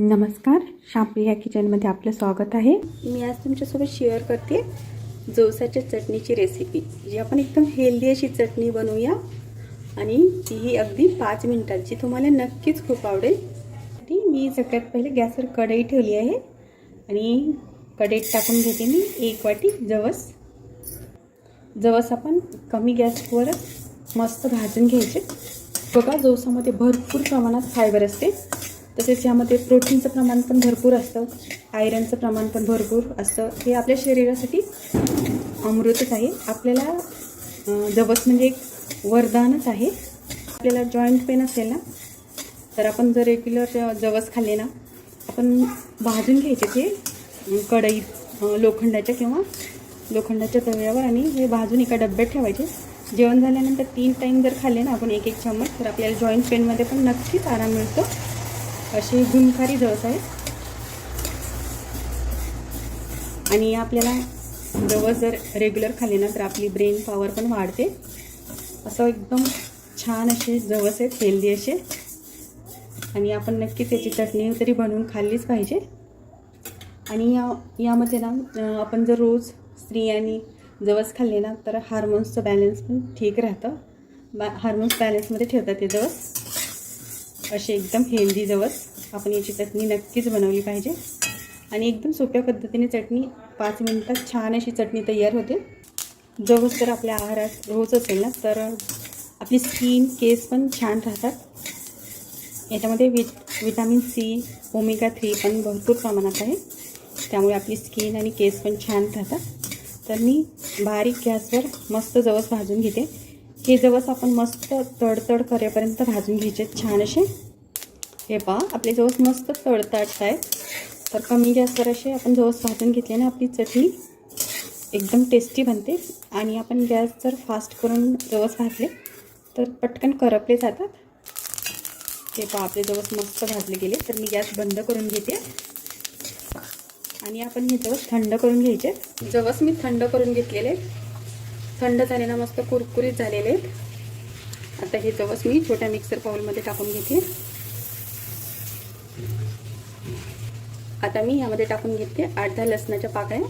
नमस्कार शांपी या किचनमध्ये आपलं स्वागत आहे. मी आज तुमच्यासोबत शेअर करते जवसाच्या चटणीची रेसिपी जी आपण एकदम हेल्दी अशी चटणी बनवूया. आणि तीही अगदी पाच मिनिटांची. तुम्हाला नक्कीच खूप आवडेल. ती मी सगळ्यात पहिले गॅसवर कढई ठेवली आहे. आणि कढईत टाकून घेते मी एक वाटी जवस. जवस आपण कमी गॅसवरच मस्त भाजून घ्यायचे. बघा जवसामध्ये भरपूर प्रमाणात फायबर असते. तसेच यामध्ये प्रोटीनचं प्रमाण पण भरपूर असतं आयरनचं प्रमाण पण भरपूर असतं. हे आपल्या शरीरासाठी अमृतच आहे. आपल्याला जवस म्हणजे एक वरदानच आहे. आपल्याला जॉईंट पेन असेल ना तर आपण जर रेग्युलर जवस खाल्ले ना आपण भाजून घ्यायचे ते कढईत लोखंडाच्या किंवा लोखंडाच्या तव्यावर आणि हे भाजून एका डब्यात ठेवायचे. जेवण झाल्यानंतर तीन टाईम जर खाल्ले ना आपण एक एक चम्मच तर आपल्याला जॉईंट पेनमध्ये पण नक्कीच आराम मिळतो. अशी गुणकारी जवस आहे आणि आपल्याला जवस जर रेग्युलर खाल्ले ना तर आपली ब्रेन पॉवर पण वाढते. असं एकदम छान असे जवस आहेत हेल्दी असे. आणि आपण नक्की त्याची चटणी तरी बनवून खाल्लीच पाहिजे. आणि या यामध्ये ना आपण जर रोज स्त्रियांनी जवस खाल्ले ना तर हार्मोन्सचं बॅलन्स पण ठीक राहतं. बा हार्मोन्स बॅलन्समध्ये ठेवतात ते जवस. असे एकदम हेल्दी जवस आपण याची चटणी नक्कीच बनवली पाहिजे. आणि एकदम सोप्या पद्धतीने चटणी पाच मिनटात छान अशी चटणी तयार होते. जवस जर आपल्या आहारात रोज असेल ना तर आपली स्किन केस पण छान राहतात. याच्यामध्ये विट विटॅमिन सी ओमेगा थ्री पण भरपूर प्रमाणात आहे. त्यामुळे आपली स्किन आणि केस पण छान राहतात. तर मी बारीक गॅसवर मस्त जवस भाजून घेते. हे जवस आपण मस्त तडतड करेपर्यंत भाजून घ्यायचे छान असे. हे पहा आपले जवस मस्त तडतडत आहेत. तर कमी गॅसवर असे आपण जवस भाजून घेतले ना आपली चटणी एकदम टेस्टी बनते. आणि आपण गॅस जर फास्ट करून जवस भाजले तर पटकन करपले जातात. हे पहा आपले जवस मस्त भाजले गेले. तर मी गॅस बंद करून घेते. आणि आपण हे जवस थंड करून घ्यायचे. जवस मी थंड करून घेतलेले आहेत. थंड झाले ना मस्त कुरकुरीत झालेले आहेत. आता हे जवस मी छोट्या मिक्सर पाऊलमध्ये टाकून घेते. आता मी ह्यामध्ये टाकून घेते आठ दहा लसणाच्या पाकळ्या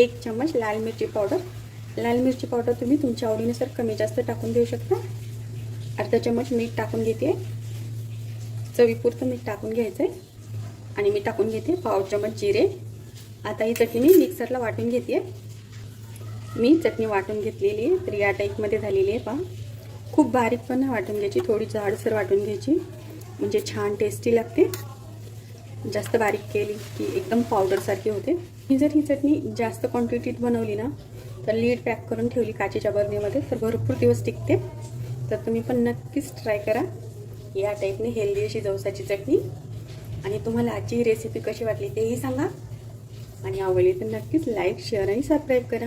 एक चम्मच लाल मिरची पावडर लाल मिरची पावडर तुम्ही तुमच्या आवडीनुसार कमी जास्त टाकून देऊ शकता. अर्धा चम्मच मीठ टाकून घेते. चवीपुरतं मीठ टाकून घ्यायचं आहे आणि मी टाकून घेते पाव चम्मच जिरे. आता ही चटणी मी मिक्सरला वाटून घेते. मी चटणी वाटून घेतलेली आहे. तर या टाईपमध्ये झालेली आहे पहा. खूप बारीक पण वाटून घ्यायची. थोडी जाडसर वाटून घ्यायची. म्हणजे छान टेस्टी लागते. जास्त बारीक केली की एकदम पावडरसारखी होते. ही जर ही चटणी जास्त क्वांटिटीत बनवली ना तर लीड पॅक करून ठेवली काचेच्या बरणीमध्ये तर भरपूर दिवस टिकते. तर तुम्ही पण नक्कीच ट्राय करा. या टाईपने हेल्दी अशी जवसाची चटणी. आणि तुम्हाला आजची ही रेसिपी कशी वाटली तेही सांगा. आणि आवडली तर नक्कीच लाईक शेअर आणि सबस्क्राईब करा.